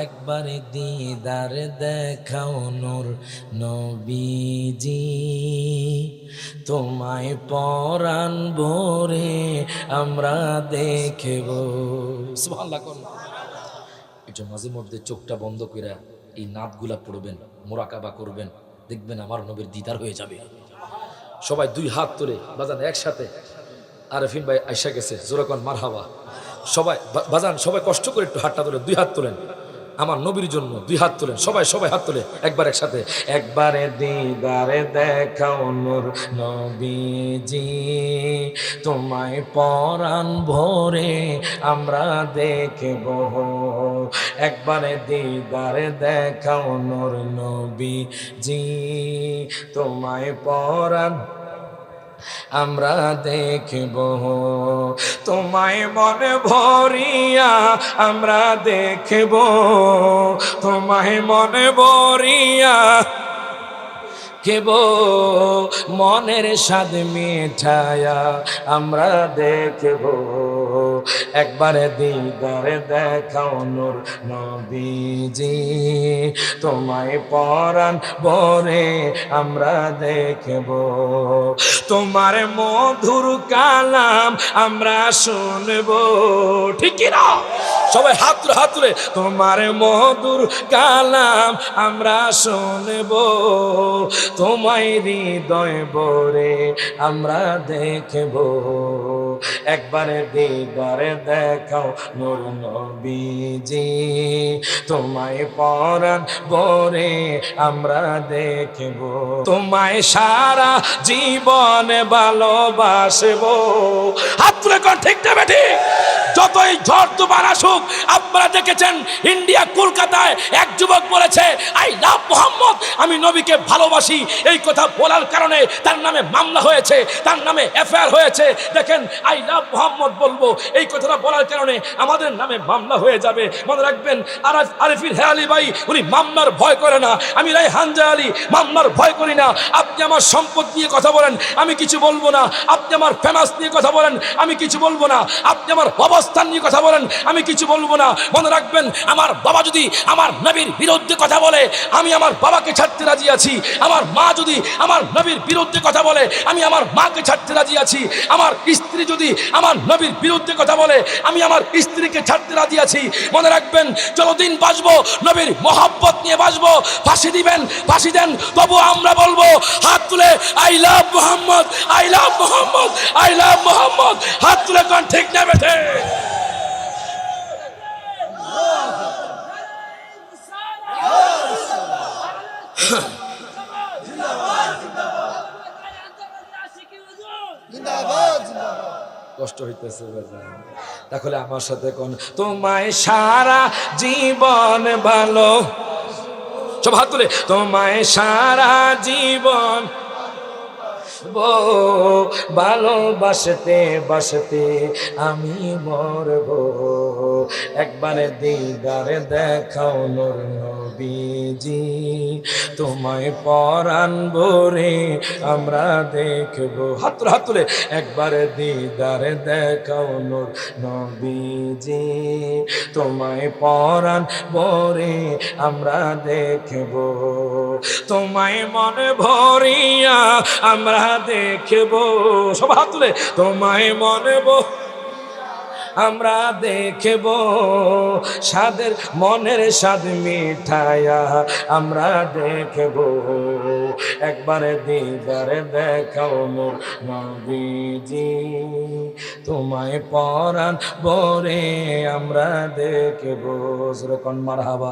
একবারে দিদার দেখাও নূর নবীজি। তোমায় পরাণ ভরে আমরা দেখব। এটা মাঝে মধ্যে চোখটা বন্ধ করে এই নাতগুলা পড়বেন, মোরাকাবা করবেন, দেখবেন আমার নবীর দিদার হয়ে যাবে। সবাই দুই হাত তুলে বাজান একসাথে। আরেফিন ভাই আইসা গেছে, জোরাকন মারহাবা। সবাই বা- বাজান সবাই কষ্ট করে একটু হাতটা তোলেন, দুই হাত তোলেন। আমার নবীর জন্য দুই হাত তোলেন, সবাই সবাই হাত তোলে, একবার একসাথে। একবারে দিদারে দেখাও নূর নবীজি, তোমায় পরাণ ভরে আমরা দেখব। একবারে দিদারে দেখাও নূর নবীজি, তোমায় পরাণ আমরা দেখব। তোমায় মনে ভরিয়া আমরা দেখব। তোমায় মনে ভরিয়া কেব মনের স্বাদ মিঠায়া আমরা দেখব। একবারে দিদারে দেখাও নূর নবীজি। তোমায় পরাণ বরে আমরা দেখব। তোমার মধুর কালাম আমরা শুনব। ঠিক কি না? সবাই হাত হাত তোমার মধুর কালাম আমরা শুনব। তোমায় হৃদয় বরে আমরা দেখব। একবারে দিদারে দেখাও নূর নবীজি। তোমায় পরাণ বরে আমরা দেখব, তোমায় সারা জীবন ভালোবাসব। হাত তুলে কর, ঠিক না বেঠি যতই ঝড় তুফান আসুক, আপনারা দেখেছেন ইন্ডিয়া কলকাতায় এক যুবক বলেছে, আই লাভ মোহাম্মদ, আমি নবীকে ভালোবাসি। এই কথা বলার কারণে তার নামে মামলা হয়েছে, তার নামে এফআইআর হয়েছে। দেখেন, আই লাভ মোহাম্মদ বলব। এই কথাটা বলার কারণে আমাদের নামে মামলা হয়ে যাবে। মনে রাখবেন আর আরিফির হেয়ালি ভাই, উনি মামলার ভয় করে না। আমি রাই হানজা আলী মামলার ভয় করি না। আপনি আমার সম্পদ নিয়ে কথা বলেন, আমি কিছু বলব না। আপনি আমার ফেমাস নিয়ে কথা বলেন, আমি কিছু বলব না। আপনি আমার অবস্থান নিয়ে কথা বলেন, আমি কিছু বলব না। মনে রাখবেন, আমার বাবা যদি আমার নবীর বিরুদ্ধে কথা বলে, আমি আমার বাবাকে ছাড়তে রাজি আছি। আমার মা যদি আমার নবীর বিরুদ্ধে কথা বলে, আমি আমার মাকে ছাড়তে রাজি আছি। আমার স্ত্রী যদি আমার নবীর বিরুদ্ধে কথা বলে, আমি আমার স্ত্রীকে ছাড়তে রাজি আছি। মনে রাখবেন, যতদিন বাঁচবো, নবীর মহাব্বত নিয়ে বাঁচবো, ফাঁসি দিবেন, ফাঁসি দেন, তবু আমরা বলব, হাত তুলে, I love Mohammad, I love Mohammad, I love Mohammad. হাত তুলে কোন, ঠিক না কষ্ট হইতেছে তাহলে আমার সাথে কোন তোমায় সারা জীবন ভালো। সব হাত তুলে, তোমায় সারা জীবন ভালোবাসতে বাসতে আমি মরব। একবারে দিদারে দেখাও নূর। নবীজি, তোমায় পরাণ ভরে আমরা দেখব। হাত হাত তুলে। একবারে দিদারে দেখাও নূর নবীজি, তোমায় পরাণ ভরে আমরা দেখব। তোমায় মনে ভরিয়া আমরা দেখব। সব হাত তুলে। তোমায় মনে ভ- আমরা দেখব। সাদের মনের স্বাদ মিঠায়া আমরা দেখব। একবারে দিদারে দেখাও মোর নবীজি, তোমায় পরাণ বরে আমরা দেখব। সুরকন মারহাবা